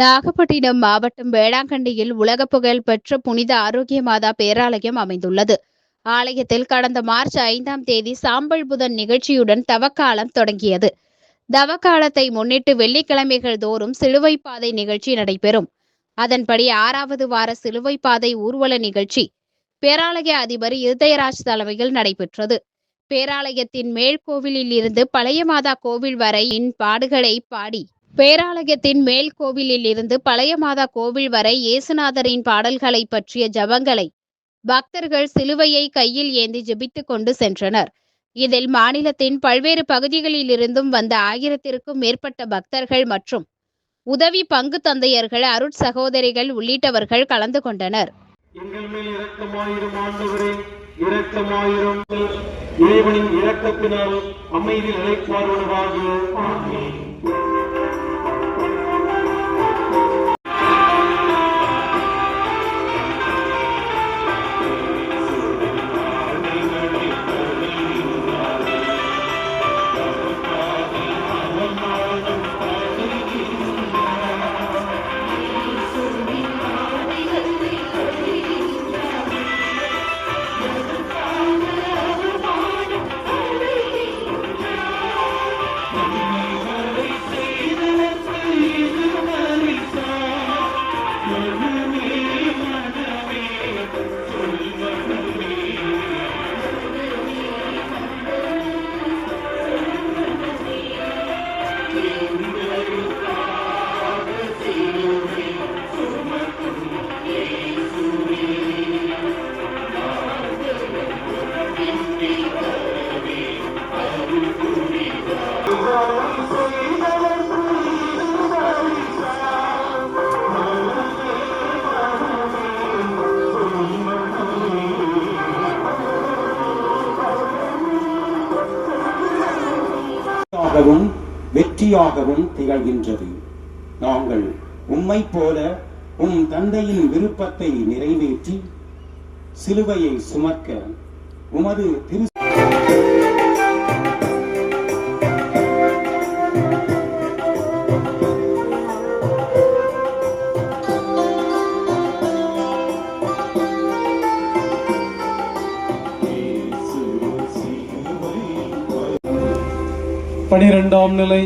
நாகப்பட்டினம் மாவட்டம் வேளாங்கண்ணியில் உலக புகழ் பெற்ற புனித ஆரோக்கிய மாதா பேராலயம் அமைந்துள்ளது. ஆலயத்தில் கடந்த மார்ச் ஐந்தாம் தேதி சாம்பல் புதன் நிகழ்ச்சியுடன் தவக்காலம் தொடங்கியது. தவக்காலத்தை முன்னிட்டு வெள்ளிக்கிழமைகள் தோறும் சிலுவை பாதை நிகழ்ச்சி நடைபெறும். அதன்படி ஆறாவது வார சிலுவை பாதை ஊர்வல நிகழ்ச்சி பேராலய அதிபர் இருதயராஜ் தலைமையில் நடைபெற்றது. பேராலயத்தின் மேல்கோவிலில் இருந்து பழைய மாதா கோவில் வரையின் பாடுகளை பாடி பேராலயத்தின் மேல் கோவிலில் இருந்து பழைய மாதா கோவில் வரை இயேசுநாதரின் பாடல்களை பற்றிய ஜபங்களை பக்தர்கள் சிலுவையை கையில் ஏந்தி ஜெபித்துக் கொண்டு சென்றனர். இதில் மாநிலத்தின் பல்வேறு பகுதிகளில் இருந்தும் வந்த ஆயிரத்திற்கும் மேற்பட்ட பக்தர்கள் மற்றும் உதவி பங்கு தந்தையர்கள் அருட் சகோதரிகள் உள்ளிட்டவர்கள் கலந்து கொண்டனர். எங்கள் மேல் இரக்கமாயிரும் ஆண்டவரே இரக்கமாயிரும் இறைவனின் இரக்கத்தினால் அமைதி நிலைப்பாருவதாக வெற்றியாகவும் வெற்றியாகவும் திகழ்கின்றது. நாங்கள் உம்மை போல உம் தந்தையின் விருப்பத்தை நிறைவேற்றி சிலுவையை சுமக்க உமது திரு பனிரெண்டாம் நிலை.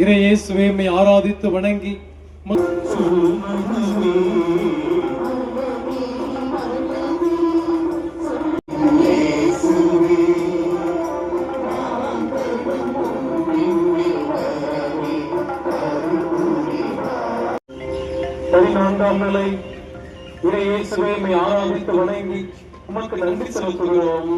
இறை இயேசுவை ஆராதித்து வணங்கி. பதினான்காம் நிலை. இறை இயேசுவை ஆராதித்து வணங்கி. உமக்கு நன்றி செலுத்துகிறோம்.